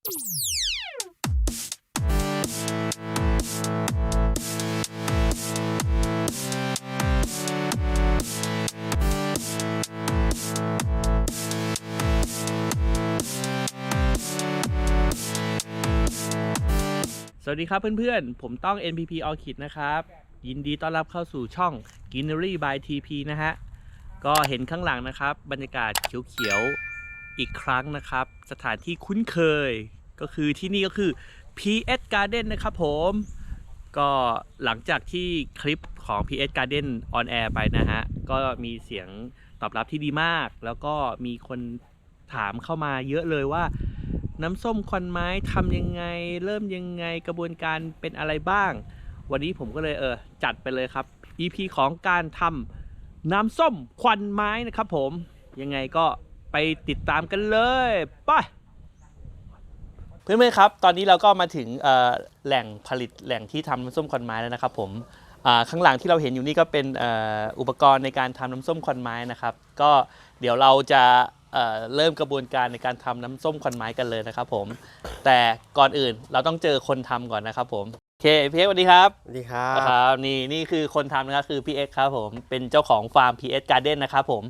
สวัสดีครับเพื่อนๆ ผมต้อง NPP Orchid นะครับ ยินดีต้อนรับเข้าสู่ช่อง Greenery by TP นะฮะ ก็เห็นข้างหลังนะครับ บรรยากาศเขียวๆ อีกครั้งนะครับ สถานที่คุ้นเคยก็คือที่นี่ก็คือ PS Garden นะครับผมก็หลังจากที่คลิปของ PS Garden on air ไปนะฮะ ก็มีเสียงตอบรับที่ดีมาก แล้วก็มีคนถามเข้ามาเยอะเลยว่า น้ำส้มควันไม้ทำยังไง เริ่มยังไงกระบวนการเป็นอะไรบ้าง วันนี้ผมก็เลยเออจัดไปเลยครับ EP ของการทำน้ำส้มควันไม้นะครับผมยังไงก็ ไปติดตามกันเลยไปเพื่อนๆครับ ตอนนี้เราก็มาถึงเอ่อแหล่งผลิตแหล่งที่ทำน้ำส้มควันไม้แล้วนะครับผมอ่าข้างหลังที่เราเห็นอยู่นี่ก็เป็นเอ่ออุปกรณ์ในการทำน้ำส้มควันไม้นะครับ ก็เดี๋ยวเราจะเอ่อเริ่มกระบวนการในการทำน้ำส้มควันไม้กันเลยนะครับผม แต่ก่อนอื่นเราต้องเจอคนทำก่อนนะครับผมโอเคพี่เอ็กซ์สวัสดีครับสวัสดีครับครับนี่นี่คือคนทำนะครับคือพี่เอ็กซ์ครับผมเป็นเจ้าของฟาร์ม PS Garden นะครับผม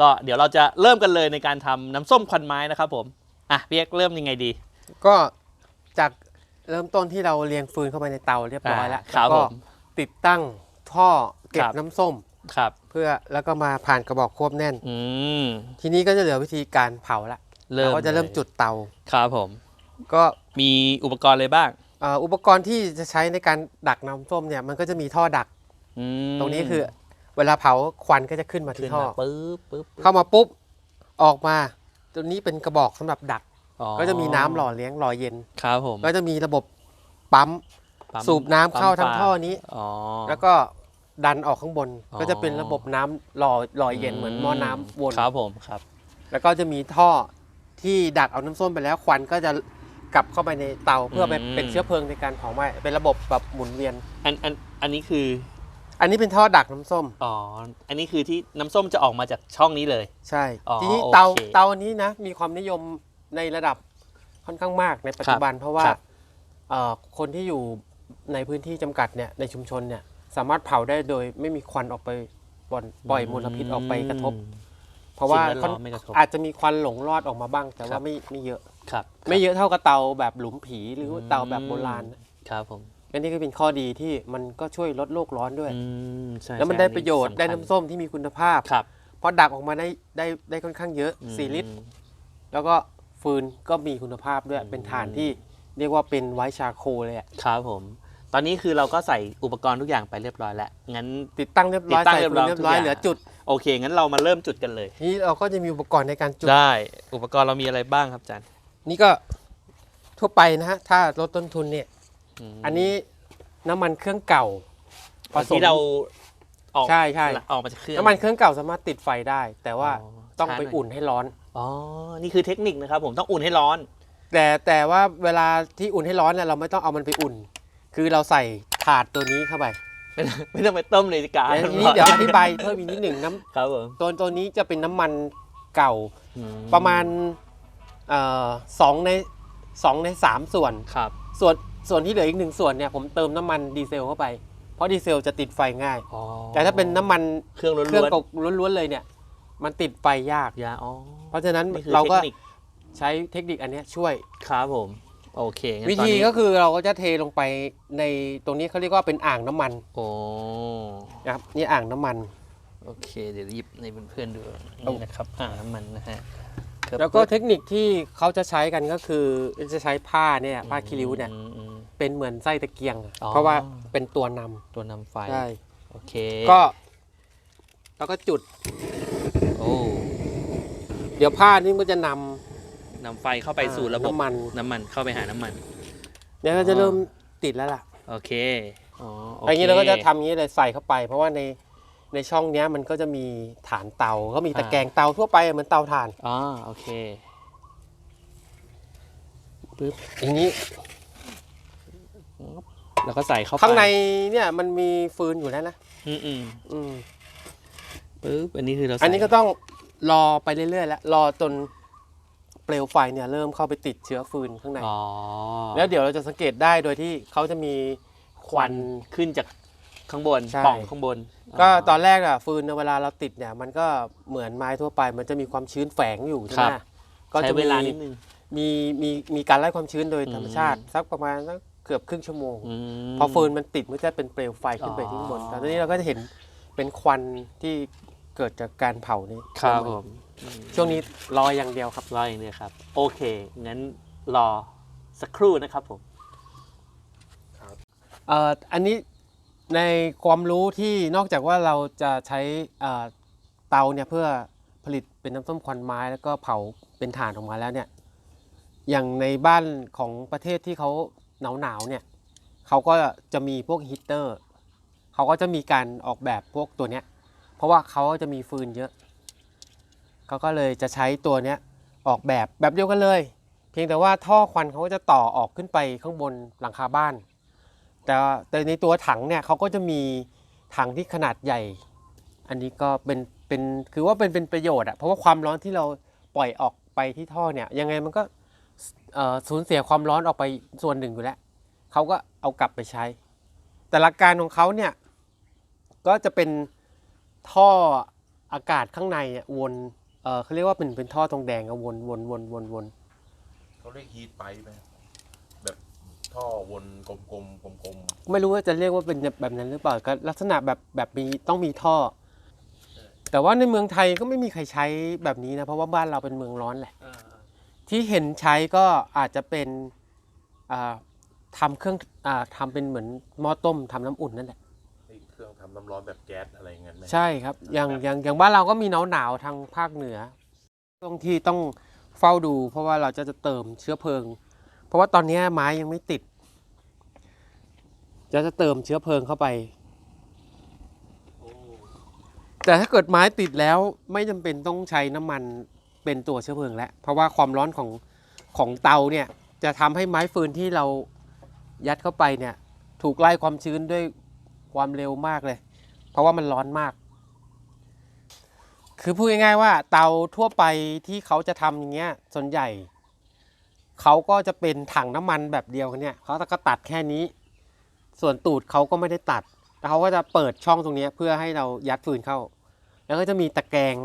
ก็เดี๋ยวเราจะเริ่มกันเลยในการทำน้ำส้มควันไม้นะครับผม อะพี่เอ็กซ์เริ่มยังไงดี ก็จากเริ่มต้นที่เราเรียงฟืนเข้าไปในเตาเรียบร้อยแล้วอ่าครับแล้วก็ผมติดตั้งท่อเก็ครับบน้ำส้ม ครับ เพื่อแล้วก็มาผ่านกระบอกควบแน่น อืมทีนี้ก็จะเหลือวิธีการเผาละเริ่มเราก็จะเริ่มลยจุดเตา ครับผม ก็มีอุปกรณ์อะไรบ้างเอ่ออุปกรณ์ที่จะใช้ในการดักน้ำส้มเนี่ยมันก็จะมีท่อดัก อืมตรงนี้คือ เวลาเผาควันก็จะขึ้นมาขึ้ที่นท่อ มาปึ๊บปึ๊บปึ๊บเข้ามาปุ๊บ ออกมา ตัวนี้เป็นกระบอกสำหรับดัก อ๋อก็จะมีน้ำหล่อเลี้ยงหล่อเย็น ครับผมก็จะมีระบบปั๊มปั๊มสูบน้ำเข้าปั๊มทั้งปลท่อนี้ อ๋อ แล้วก็ดันออกข้างบน อ๋อ ก็จะเป็นระบบน้ำหล่อหล่อเย็นเหมือนหม้อน้ำวนครับผมครับ แล้วก็จะมีท่อที่ดักเอาน้ำส้มไปแล้วควันก็จะกลับเข้าไปในเตาเพื่อไปอืม เป็นเชื้อเพลิงในการเผาไหม้เป็นระบบแบบหมุนเวียน อันอันอันนี้คือ อันนี้เป็นท่อดักน้ำส้ม อ๋อ อันนี้คือที่น้ำส้มจะออกมาจากช่องนี้เลย ใช่ อ๋อทีนี้โอเคเตาเตาอันนี้นะ มีความนิยมในระดับค่อนข้างมากในปัจจุบัน เพราะว่าครับเอ่อคนที่อยู่ในพื้นที่จำกัดเนี่ยในชุมชนเนี่ยสามารถเผาได้โดยไม่มีควันออกไปปล่อยปล่อยมลพิษออกไปกระทบอืมเพราะว่าสิ่งแวดล้อมไม่กระทบอาจจะมีควันหลงรอดออกมาบ้าง แต่ครัว่าบ ไม่ไม่เยอะ ครับไม่เยอะเท่ากับเตาแบบหลุมผีหรือว่าเตาแบบโบราณ ครับผม อันนี้ก็เป็นข้อดีที่มันก็ช่วยลดโลกร้อนด้วย อืมใช่แล้วมันใช่ได้ประโยชน์สำคัญได้น้ำส้มที่มีคุณภาพ ครับเพราะดักออกมาได้ได้ได้ค่อนข้างเยอะอืม4ลิตรแล้วก็ฟืนก็มีคุณภาพด้วยอืมเป็นถ่านที่เรียกว่าเป็นไวท์ชาโคลเลยอะครับผม ตอนนี้คือเราก็ใส่อุปกรณ์ทุกอย่างไปเรียบร้อยแล้ว งั้น ติดตั้งเรียบร้อยติดตั้งใส่เรียบฟืร้อนยเรียบร้อยทุกอย่าง เหลือจุด โอเค งั้นเรามาเริ่มจุดกันเลย นี่เราก็จะมีอุปกรณ์ในการจุด ได้ อุปกรณ์เรามีอะไรบ้างครับอาจารย์ นี่ก็ทั่วไปนะฮะ ถ้าลดต้นทุนเนี่ยม อันนี้น้ำมันเครื่องเก่าผสมที่เราออกใช่ใช่ออกมาจากเครื่องน้ำมันเครื่องเก่าสามารถติดไฟได้ แต่ว่าอ๋อต้องช้าไปหน่อยอุ่นให้ร้อนอ๋อนี่คือเทคนิคนะครับ ผมต้องอุ่นให้ร้อน แต่แต่ว่าเวลาที่อุ่นให้ร้อนเนี่ยเราไม่ต้องเอามันไปอุ่น คือเราใส่ถาดตัวนี้เข้าไปไม่ไม่ต้องไปต้มเลยดีกว่าแต่ทีนี้เดี๋ยวอธิบายเพิ่มอีกนิดหนึ่งน้ครับผมำตัวตัวนี้จะเป็นน้ำมันเก่าอืประมาณเอ่อสองในสองในสามส่วนครับ ส่วน ส่วนที่เหลืออีกหนึ่งส่วนเนี่ยผมเติมน้ำมันดีเซลเข้าไป เพราะดีเซลจะติดไฟง่าย อ๋อแต่ถ้าเป็นน้ำมันเครื่องล้วนเครื่องกกล้วนๆเลยเนี่ย มันติดไฟยากยาอ๋อเพราะฉะนั้นนี่คือเราก็ทคนิคใช้เทคนิคอันเนี้ยช่วย ครับผม โอเคงั้นวิตอนธีนี้ก็คือเราก็จะเทลงไปในตรงนี้เขาเรียกว่าเป็นอ่างน้ำมันโอ้นะครับนี่อ่างน้ำมัน โอเค เดี๋ยวหยิบในเพื่อนๆดูเอานี่นะครับอ่างน้ำมันนะฮะ ครับแล้วก็เทคนิคที่เขาจะใช้กันก็คือจะใช้ผ้าเนี่ยผ้าคีริ้วเนี่ยอืมอืม เป็นเหมือนไส้ตะเกียงอะอ๋อ เพราะว่าเป็นตัวนำตัวนำไฟใช่โอเคก็แล้วก็จุด โอ้เดี๋ยวผ้านี่มันก็จะนนำไฟเข้าำไปสู่ระบบน้ำมันน้ำมันเข้าไปหาน้ำมัน เนี่ยก็จะเริ่มติดแล้วล่ะโอเคอ๋อโออันเคนี้เราก็จะทำอย่างนี้เลยใส่เข้าไป เพราะว่าใน ในช่องเนี้ยมันก็จะมีฐานเตา ก็มีตะแกรงเตาทั่วไปเหมือนเตาถ่านอ๋อโอเคปึ๊บอย่างนี้แล้วก็ใส่เข้าไปข้างในเนี่ยมันมีฟืนอยู่แล้วนะอืมอืมอืมปึ๊บอันนี้คือเราใส่อันนี้ก็ต้องรอไปเรื่อยๆแล้วรอจนเปลวไฟเนี่ยเริ่มเข้าไปติดเชื้อฟืนข้างในอ๋อแล้วเดี๋ยวเราจะสังเกตได้โดยที่เขาจะมีคควัวันนขึ้นจาก ข้างบนใช่ปล่องข้างบนก็ตอนแรกอะฟืนเนี่ยเวลาเราติดเนี่ย มันก็เหมือนไม้ทั่วไป มันจะมีความชื้นแฝงอยู่ใช่ไหมก็ใช้จะเวมีลานิดนึง มีมีมีการไล่ความชื้นโดยอืมธรรมชาติ สักประมาณสักเกือบครึ่งชั่วโมง ม พอฟืนมันติดมันจะเป็นเปลวไฟขึ้นไปอ๋อที่ข้างบนแต่ตอนนี้เราก็จะเห็นเป็นควันที่เกิดจากการเผานี้ครับผมช่วงนี้รออย่างเดียวครับ รออย่างเดียวครับ โอเค งั้นรอสักครู่นะครับผม เอ่ออันนี้ ในความรู้ที่นอกจากว่าเราจะใช้เตาเนี่ยเพื่อผลิตเป็นน้ำส้มควันไม้แล้วก็เผาเป็นถ่านออกมาแล้วเนี่ยอย่างในบ้านของประเทศที่เขาหนาวหนาวๆเนี่ยเขาก็จะมีพวกฮีเตอร์เขาก็จะมีการออกแบบพวกตัวเนี้ยเพราะว่าเขาจะมีฟืนเยอะเขาก็เลยจะใช้ตัวเนี้ยออกแบบแบบเดียวกันเลย เพียงแต่ว่าท่อควันเขาก็จะต่อออกขึ้นไปข้างบนหลังคาบ้าน แต่แต่ในตัวถังเนี่ยเขาก็จะมีถังที่ขนาดใหญ่ อันนี้ก็เป็นเป็นคือว่าเป็นเป็นประโยชน์อะเพราะว่าความร้อนที่เราปล่อยออกไปที่ท่อเนี่ยยังไงมันก็สูญเสียความร้อนออกไปส่วนหนึ่งอยู่แล้วเขาก็เอากลับไปใช้ แต่หลักการของเขาเนี่ยก็จะเป็นท่ออากาศข้างในเนี่ยวนเขาเรียกว่าเป็นเป็นท่อทองแดงอะวนวนวนวนวนเขาเรียกฮีทไปไหมแบบ ท่อวนกลมๆกลมไม่รู้ว่าจะเรียกว่าเป็นแบบนั้นหรือเปล่าก็ลักษณะแบบแบบมีต้องมีท่อ แต่ว่าในเมืองไทยก็ไม่มีใครใช้แบบนี้นะเพราะว่าบ้านเราเป็นเมืองร้อนแหละที่เห็นใช้ก็อาจจะเป็นอ่าทำเครื่องอ่าทำเป็นเหมือนหม้อต้มทำน้ำอุ่นนั่นแหละๆนี่เครื่องทำน้ำร้อนแบบแก๊สอะไรอย่างเงี้ยไหม ใช่ครับ อย่างอย่างอย่างบ้านเราก็มีหนาวหนาวๆทางภาคเหนือตรงที่ต้องเฝ้าดู เพราะว่าเราจะจะเติมเชื้อเพลิง เพราะว่าตอนนี้ไม้ยังไม่ติด จะจะเติมเชื้อเพลิงเข้าไป แต่ถ้าเกิดไม้ติดแล้วไม่จำเป็นต้องใช้น้ำมันเป็นตัวเชื้อเพลิงแล้ว เพราะว่าความร้อนของของเตาเนี่ยจะทำให้ไม้ฟืนที่เรายัดเข้าไปเนี่ย ถูกไล่ความชื้นด้วยความเร็วมากเลย เพราะว่ามันร้อนมาก คือพูดง่ายๆว่าเตาทั่วไปที่เขาจะทำอย่างเงี้ยส่วนใหญ่ เขาก็จะเป็นถังน้ำมันแบบเดียวกันเนี่ยเขาก็ตัดแค่นี้ ส่วนตูดเขาก็ไม่ได้ตัดแล้วเขาก็จะเปิดช่องตรงนี้เพื่อให้เรายัดฟืนเข้า แล้วก็จะมีตะแกรง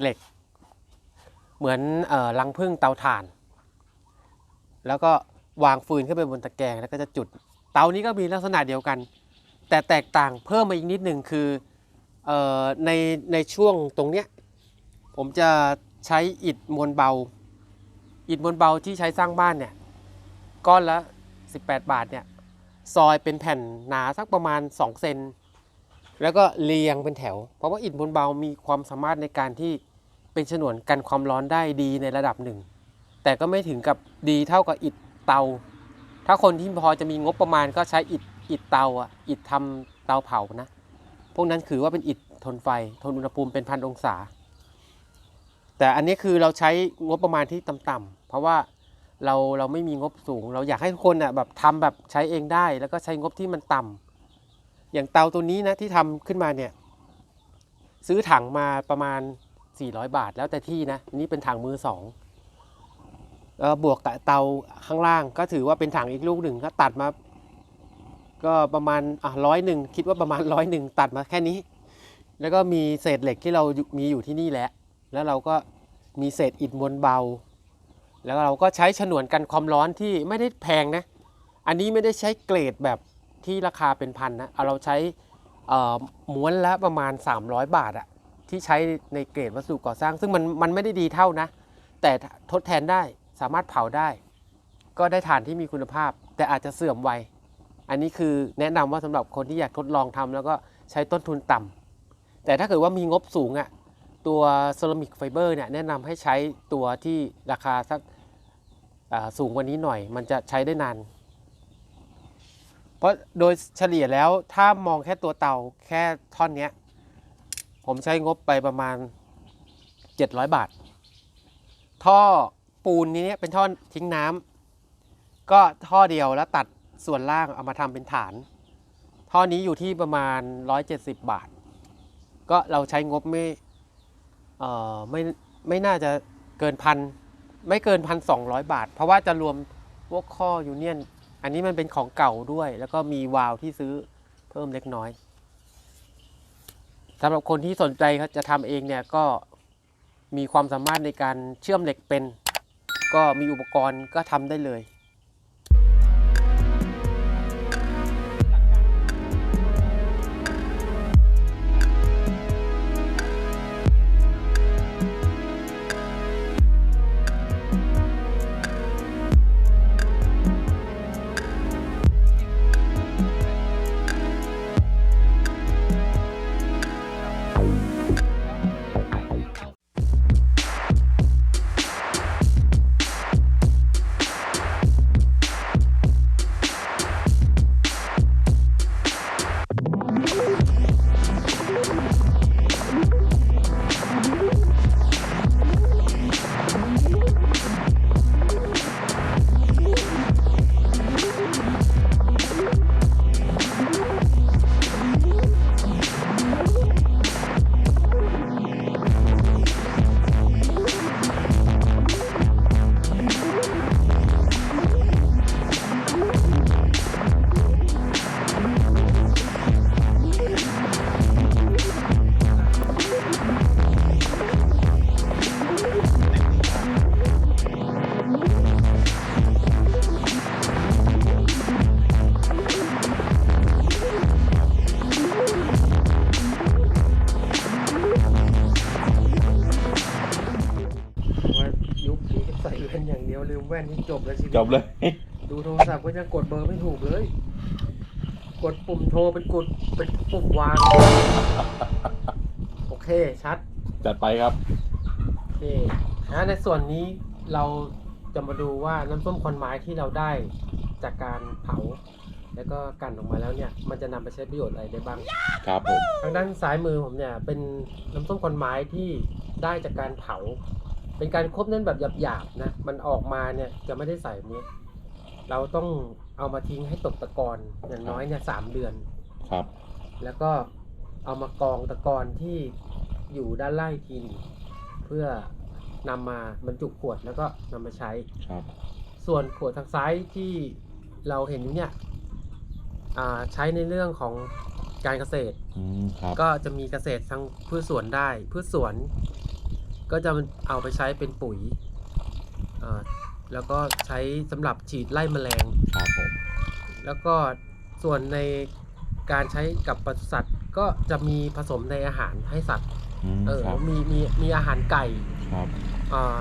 เหล็ก เหมือนเอ่อรังผึ้งเตาถ่าน แล้วก็วางฟืนขึ้นไปบนตะแกรงแล้วก็จะจุด เตานี้ก็มีลักษณะเดียวกัน แต่แตกต่างเพิ่มมาอีกนิดหนึ่งคือออในในช่วงตรงเนี้ยผมจะใช้อิฐมวลเบา อิฐมวลเบาที่ใช้สร้างบ้านเนี่ยก้อนละ 18 บาทเนี่ยซอยเป็นแผ่นหนาสักประมาณ 2 เซนแล้วก็เรียงเป็นแถว เพราะว่าอิฐมวลเบามีความสามารถในการที่เป็นฉนวนกันความร้อนได้ดีในระดับหนึ่ง แต่ก็ไม่ถึงกับดีเท่ากับอิฐเตา ถ้าคนที่พอจะมีงบประมาณก็ใช้อิฐอิฐเตาอะอิฐทำเตาเผานะ พวกนั้นถือว่าเป็นอิฐทนไฟ ทนอุณหภูมิเป็นพันองศา แต่อันนี้คือเราใช้งบประมาณที่ต่ำๆ เพราะว่าเราเราไม่มีงบสูง เราอยากให้ทุกคนอะแบบทำแบบใช้เองได้ แล้วก็ใช้งบที่มันต่ำอย่างเตาตัวนี้นะที่ทำขึ้นมาเนี่ย ซื้อถังมาประมาณ 400 บาทแล้วแต่ที่นะนนี้เป็นถังมือสองบวกกับเตาข้างล่างก็ถือว่าเป็นถังอีกลูกหนึ่งก็ตัดมา ก็ประมาณอะร้อยหนึ่งคิดว่าประมาณร้อยหนึ่งตัดมาแค่นี้ แล้วก็มีเศษเหล็กที่เรามีอยู่ที่นี่แหละ แล้วเราก็มีเศษอิฐมวลเบา แล้วเราก็ใช้ฉนวนกันความร้อนที่ไม่ได้แพงนะ อันนี้ไม่ได้ใช้เกรดแบบที่ราคาเป็นพันนะเอาเราใช้ม้วนละประมาณ 300 บาทอะที่ใช้ในเกรดวัสดุก่อสร้าง ซึ่งมันมันไม่ได้ดีเท่านะ แต่ทดแทนได้สามารถเผาได้ ก็ได้ฐานที่มีคุณภาพ แต่อาจจะเสื่อมไว อันนี้คือแนะนำว่าสำหรับคนที่อยากทดลองทำแล้วก็ใช้ต้นทุนต่ำแต่ถ้าเกิดว่ามีงบสูงอะ่ะ ตัวเซรามิกไฟเบอร์เนี่ยแนะนำให้ใช้ตัวที่ราคาสักสูงกว่านี้หน่อย มันจะใช้ได้นาน เพราะโดยเฉลี่ยแล้วถ้ามองแค่ตัวเตาแค่ท่อนนี้ผมใช้งบไปประมาณ 700 บาท ท่อปูนนี้เป็นท่อทิ้งน้ำก็ท่อเดียวแล้วตัดส่วนล่างเอามาทำเป็นฐาน ท่อนี้อยู่ที่ประมาณ 170 บาท ก็เราใช้งบไม่ เอ่อไม่ไม่น่าจะเกินพันไม่เกินพันสองบาท เพราะว่าจะรวมพวกข้อยูเนียนอันนี้มันเป็นของเก่าด้วย แล้วก็มีวาล์วที่ซื้อเพิ่มเล็กน้อยสำหรับคนที่สนใจครับจะทำเองเนี่ยก็มีความสามารถในการเชื่อมเหล็กเป็น ก็มีอุปกรณ์ก็ทำได้เลย จบแล้วชีวิตจบเลย ดูโทรศัพท์ก็ยังกดเบอร์ไม่ถูกเลย กดปุ่มโทรเป็นกดเป็นปุ่มวาง โอเคชัด จัดไปครับ โอเคนะในส่วนนี้เราจะมาดูว่าน้ำส้มควันไม้ที่เราได้จากการเผา แล้วก็กลั่นออกมาแล้วเนี่ย มันจะนำไปใช้ประโยชน์อะไรได้บ้าง ครับผม ทางด้านซ้ายมือผมเนี่ยเป็นน้ำส้มควันไม้ที่ได้จากการเผา เป็นการคบเน้นแบบหยาบๆนะ มันออกมาเนี่ยจะไม่ได้ใส่เนี้ยเราต้องเอามาทิ้งให้ตกตะกอนอย่างน้อยเนี่ยสามเดือน ครับ แล้วก็เอามากองตะกอนที่อยู่ด้านล่างอีกทีหนึ่งเพื่อนำมาบรรจุขวดแล้วก็นำมาใช้ ครับ ส่วนขวดทางซ้ายที่เราเห็นอยู่เนี่ยอ่าใช้ในเรื่องของการเกษตร อืม ครับ ก็จะมีเกษตรทางพืชสวนได้ พืชสวน ก็จะเอาไปใช้เป็นปุ๋ยอ่าแล้วก็ใช้สำหรับฉีดไล่แมลงครับผมแล้วก็ส่วนในการใช้กับปศุสัตว์ก็จะมีผสมในอาหารให้สัตว์อืมเออครับมีมีมีอาหารไก่ครับอ่า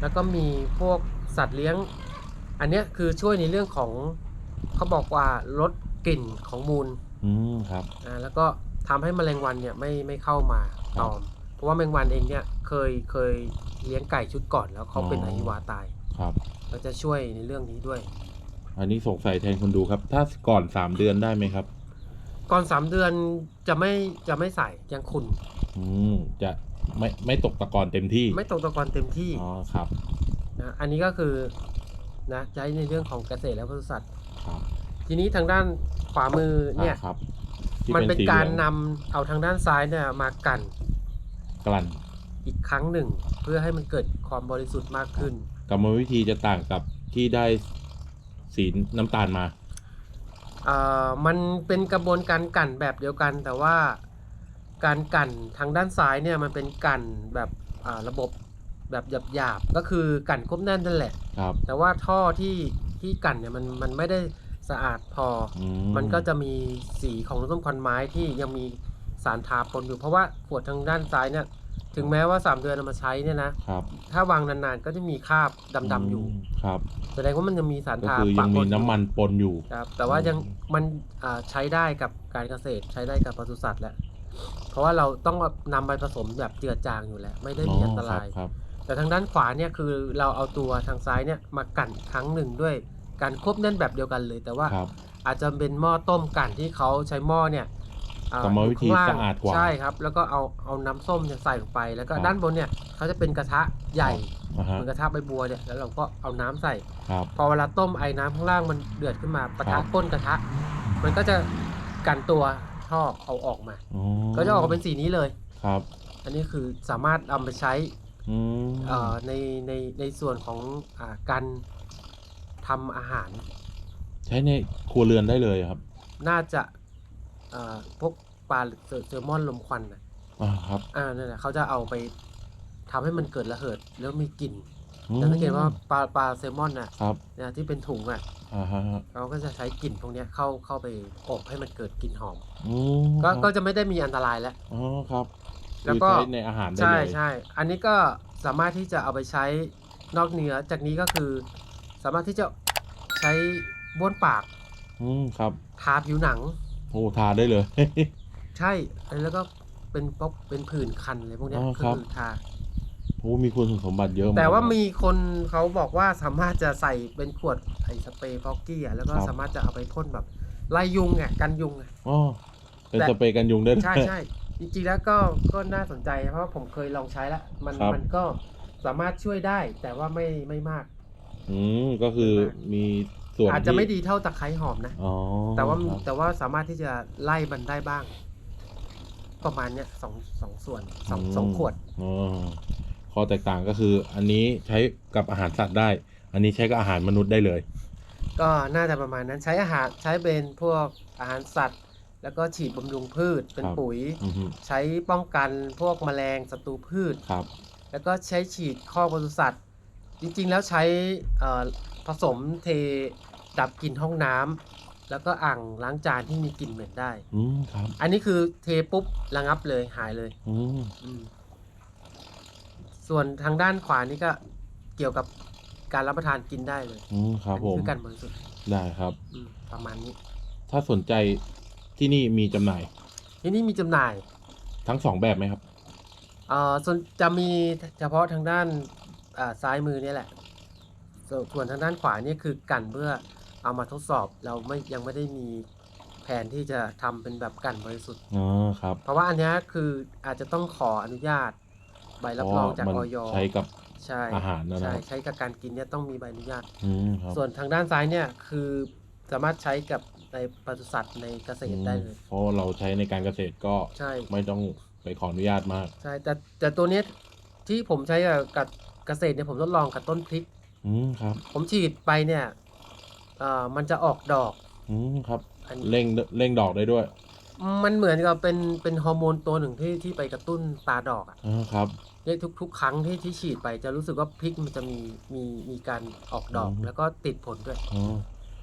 แล้วก็มีพวกสัตว์เลี้ยง อันเนี้ยคือช่วยในเรื่องของเขาบอกว่าลดกลิ่นของมูล อืมครับอ่าแล้วก็ทำให้แมลงวันเนี่ยไม่ไม่เข้ามาตอมเพ ราะว่าแมงวันเองเนี่ยเคยเคยเลี้ยงไก่ชุดก่อนแล้วเขาเป็นอ๋ออหิวาตายครับ เราจะช่วยในเรื่องนี้ด้วย อันนี้สงสัยแทนคนดูครับ ถ้าก่อนสามเดือนได้ไหมครับ ก่อนสามเดือนจะไม่จะไม่ใส่ยังคุณอืมจะไม่ไม่ตกตะกอนเต็มที่ไม่ตกตะกอนเต็มที่อ๋อครับนะอันนี้ก็คือนะใช้ในเรื่องของเกษตรและปศุสัตว์ ครับทีนี้ทางด้านขวามือเนี่ย อ่าครับที่มันเป็นสีการหลืนำองเอาทางด้านซ้ายเนี่ยมากัน กลั่นอีกครั้งหนึ่ง เพื่อให้มันเกิดความบริสุทธิ์มากขึ้น กรรมวิธีจะต่างกับที่ได้สีน้ำตาลมา อ่ามันเป็นกระบวนการกั่นแบบเดียวกัน แต่ว่าการกั่นทางด้านซ้ายเนี่ยมันเป็นกั่นแบบอ่าระบบแบบหยาบๆก็คือกั่นครบแน่นนั่นแหละ ครับแต่ว่าท่อที่ที่กั่นเนี่ยมันมันไม่ได้สะอาดพอ อืมันก็จะมีสีของน้ำส้มควันไม้ที่ยังมี สารทาปนอยู่เพราะว่าขวดทางด้านซ้ายเนี่ย ถึงแม้ว่า3เดือนเอามาใช้เนี่ยนะ ครับถ้าวางนานๆก็จะมีคราบดำๆอยู่มครับ แสดงว่ามันยังมีสารก็ทาคือยังปะปมีนอยู่น้ำมันปนอยู่ ครับ แต่ว่ายังอืมมันอ่าใช้ได้กับการเกษตรใช้ได้กับปศุสัตว์แหละเพราะว่าเราต้องนำไปผสมแบบเจือจางอยู่แล้ว ไม่ได้มีอันตราย ครับ แต่ทางด้านขวาเนี่ยคือเราเอาตัวทางซ้ายเนี่ยมากั่นอีกครั้งหนึ่งด้วยการควบแน่นแบบเดียวกันเลย แต่ว่าครับ อาจจะเป็นหม้อต้มกั่นที่เขาใช้หม้อเนี่ยอ่ กรรมวิธีอยู่ข้งล่งสะอาดกว่าใช่ครับ แล้วก็เอาเอาน้ำส้มเนี่ยใส่ลงไป แล้วก็ครับด้านบนเนี่ยเขาจะเป็นกระทะใหญ่อ่าเหฮะมือนกระทะใบบัวเนี่ยแล้วเราก็เอาน้ำใส่ครับพอเวลาต้มไอ้น้ำข้างล่างมันเดือดขึ้นมาปะครัทะบก้นกระทะ มันก็จะกันตัวท่อเอาออกมาอ๋อก็จะออกมาเป็นสีนี้เลยครับ อันนี้คือสามารถเอาไปใช้อืมเอ่อในในในส่วนของอ่าการทำอาหาร ใช้ในครัวเรือนได้เลยครับ น่าจะ เอ่อพวกปลาเซอร์เซอร์มอนลมควันนะอ่าครับอ่านั่นแหละเขาจะเอาไปทำให้มันเกิดระเหิดแล้วมีกลิ่นอืมแต่สังเกตว่าปลาปลาแซลมอนน่ะครับเนี่ยที่เป็นถุงอะอ่าฮะเราก็จะใช้กลิ่นพวกเนี้ยเข้าเข้าไปอบให้มันเกิดกลิ่นหอม อืมก็ครับก็จะไม่ได้มีอันตรายแล้ว อ๋อครับแล้วก็ คือใช้ในอาหารได้ใช่เลยใช่อันนี้ก็สามารถที่จะเอาไปใช้นอกเหนือจากนี้ก็คือ สามารถที่จะใช้บ้วนปากอืมครับทาผิวหนัง โอ้ทาได้เลย ใช่แล้วก็เป็นป๊อกเป็นผื่นคันอะไรพวกเนี้ยอ๋อก็ครับ คือทา โอ้มีคุณสมบัติเยอะกแต่ว่ามีคนเขาบอกว่าสามารถจะใส่เป็นขวดไอสเปรย์ฟอกกี้อะแล้วก็ครับ สามารถจะเอาไปพ่นแบบไล่ยุงอะกันยุงอะ อ๋อเป็นแต่ สเปรย์กันยุงได้ด้วย ใช่ใช่จริงๆแล้วก็ก็น่าสนใจ เพราะว่าผมเคยลองใช้แล้วมันครับ มันก็สามารถช่วยได้ แต่ว่าไม่ไม่มาก อืมก็คือมี ส่วนอาจจะที่ไม่ดีเท่าตะไคร้หอมนะ อ๋อแต่ว่าครับแต่ว่าสามารถที่จะไล่มันได้บ้าง ประมาณเนี้ยสองสองส่วนสองสองขวด อ๋อข้อแตกต่างก็คือ อันนี้ใช้กับอาหารสัตว์ได้ อันนี้ใช้กับอาหารมนุษย์ได้เลย ก็น่าจะประมาณนั้นใช้อาหารใช้เป็นพวกอาหารสัตว์ แล้วก็ฉีดบำรุงพืชเป็นครับ ปุ๋ย อือฮึใช้ป้องกันพวกแมลงศัตรูพืช ครับ แล้วก็ใช้ฉีดข้อกปศุสัตว์ จริงๆ แล้วใช้เอ่อ ผสมเทดับกลิ่นห้องน้ำแล้วก็อ่างล้างจานที่มีกลิ่นเหม็นได้ อืมครับอันนี้คือเทปุ๊บระงับเลยหายเลย อืมอืมส่วนทางด้านขวานี่ก็เกี่ยวกับการรับประทานกินได้เลยอืมครับอัผนี้มคือการบริสุทธิ์ได้ครับ อืมประมาณนี้ ถ้าสนใจที่นี่มีจำหน่ายทีนี้มีจำหน่ายทั้งสองแบบไหมครับ เอ่อส่วนจะมีเฉพาะทางด้านอ่าซ้ายมือเนี่ยแหละ ส่วนส่วนทางด้านขวานี่คือกันเพื่อเอามาทดสอบเราไม่ยังไม่ได้มีแผนที่จะทำเป็นแบบกันบริสุทธิ์ อ๋อครับเพราะว่าอันเนี้ยคืออาจจะต้องขออนุญาตใบรับรองจากเพอมัอยใช้กับใช่อาหารนะนะใช่ใช้กับการกินเนี่ยต้องมีใบอนุญาต อืมครับส่วนทางด้านซ้ายเนี่ยคือสามารถใช้กับในปศุสัตว์ในเกษตรได้เลยเพราะเราใช้ในการเกษตรก็ใช่ ไม่ต้องไปขออนุญาตมาก ใช่แต่แต่ตัวเนี้ยที่ผมใช้กับเกษตรเนี่ยผมทดลองกับต้นพริก อืมครับผมฉีดไปเนี่ยเอ่อมันจะออกดอก อืมครับอันเร่งเร่งดอกได้ด้วยมันเหมือนกับเป็นเป็นฮอร์โมนตัวหนึ่งที่ที่ไปกระตุ้นตาดอกอะอ๋อครับ เนี่ยทุกทุกครั้งที่ที่ฉีดไปจะรู้สึกว่าพริกมันจะมีมีมีการออกดอก อืม แล้วก็ติดผลด้วย อ๋อ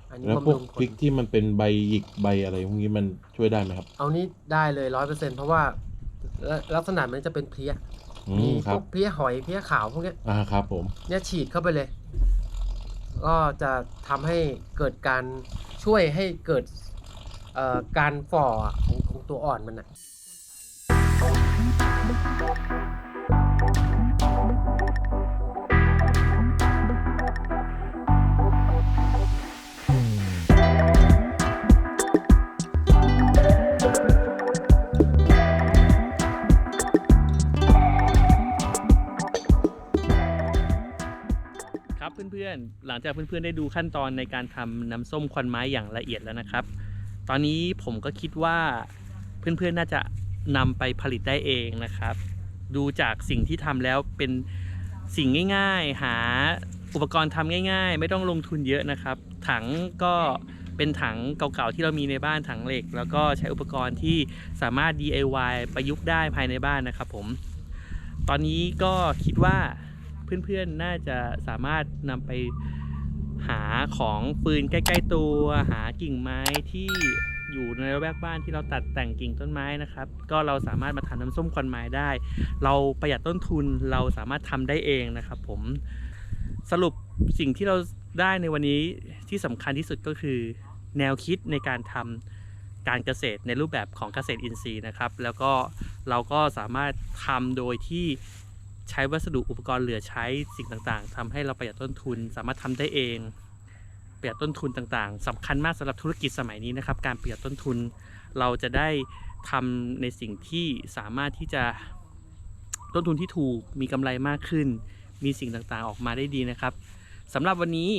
อันนี้แล้วพบำวกรุงผพริลกที่มันเป็นใบหยิกใบอะไรพวกนี้มันช่วยได้ไหมครับ เอานี้ได้เลยร้อยเปอร์เซ็นเพราะว่าลักลักษณะมันจะเป็นเพลี้ยอื มีมคพรัวบกเพลี้ยหอยเพลี้ยขาวพวกเนี้ยอ่าครับ ผม เนี่ยฉีดเข้าไปเลย ก็จะทำให้เกิดการช่วยให้เกิดเอ่อการฝ่อของของตัวอ่อนมันอะ อนๆ หลังจากเพื่อนๆ ได้ดูขั้นตอนในการทำน้ำส้มควันไม้อย่างละเอียดแล้วนะครับ ตอนนี้ผมก็คิดว่าเพื่อนๆ น่าจะนำไปผลิตได้เองนะครับ ดูจากสิ่งที่ทำแล้วเป็นสิ่งง่ายๆ หาอุปกรณ์ทำง่าย ๆ ไม่ต้องลงทุนเยอะนะครับ ถังก็เป็นถังเก่าๆที่เรามีในบ้านถังเหล็ก แล้วก็ใช้อุปกรณ์ที่สามารถ DIY ประยุกต์ได้ภายในบ้านนะครับผม ตอนนี้ก็คิดว่า เพื่อนๆน่าจะสามารถนำไปหาของฟืนใกล้ ๆ ตัวหากิ่งไม้ที่อยู่ในระแวกบ้านที่เราตัดแต่งกิ่งต้นไม้นะครับ ก็เราสามารถมาทำน้ำส้มควันไม้ได้ เราประหยัดต้นทุนเราสามารถทำได้เองนะครับ ผมสรุปสิ่งที่เราได้ในวันนี้ที่สำคัญที่สุดก็คือ แนวคิดในการทำการเกษตรในรูปแบบของเกษตรอินทรีย์นะครับ แล้วก็เราก็สามารถทำโดยที่ ใช้วัสดุอุปกรณ์เหลือใช้สิ่งต่างๆทำให้เราประหยัดต้นทุนสามารถทำได้เอง ประหยัดต้นทุนต่างๆสำคัญมากสำหรับธุรกิจสมัยนี้นะครับ การประหยัดต้นทุนเราจะได้ทำในสิ่งที่สามารถที่จะต้นทุนที่ถูกมีกำไรมากขึ้น มีสิ่งต่างๆออกมาได้ดีนะครับสำหรับวันนี้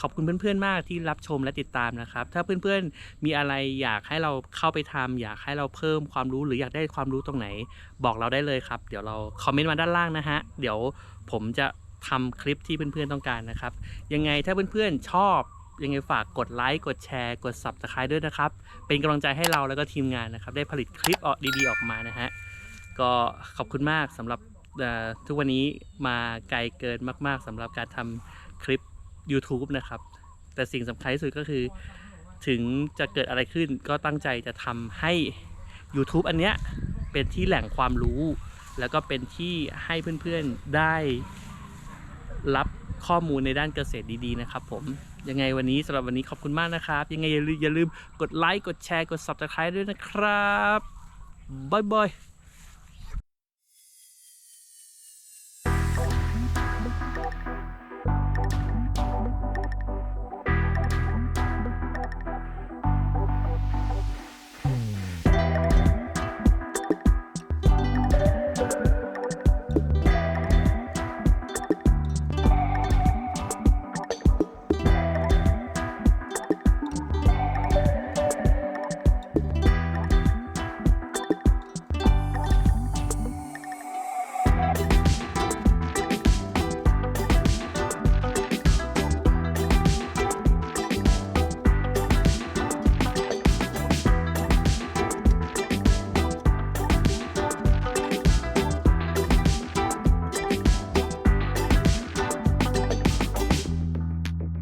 ขอบคุณเพื่อนๆมากที่รับชมและติดตามนะครับ ถ้าเพื่อนๆมีอะไรอยากให้เราเข้าไปทำอยากให้เราเพิ่มความรู้หรืออยากได้ความรู้ตรงไหน บอกเราได้เลยครับ เดี๋ยวเราคอมเมนต์มาด้านล่างนะฮะ เดี๋ยวผมจะทำคลิปที่เพื่อนๆต้องการนะครับ ยังไงถ้าเพื่อนๆชอบยังไงฝากกดไลค์กดแชร์ กด subscribe ด้วยนะครับ เป็นกำลังใจให้เราแล้วก็ทีมงานนะครับ ได้ผลิตคลิปออกดีๆออกมานะฮะ ก็ขอบคุณมากสำหรับทุกวันนี้มาไกลเกินมาก ๆสำหรับการทำคลิป YouTube นะครับ แต่สิ่งสำคัญที่สุดก็คือ ถึงจะเกิดอะไรขึ้นก็ตั้งใจจะทำให้ YouTube อันเนี้ยเป็นที่แหล่งความรู้ แล้วก็เป็นที่ให้เพื่อนๆได้รับข้อมูลในด้านเกษตรดีๆนะครับผมยังไงวันนี้สำหรับวันนี้ขอบคุณมากนะครับ ยังไงอย่าลืมอย่าลืมกดไลค์กดแชร์กด Subscribe ด้วยนะครับบ๊ายบาย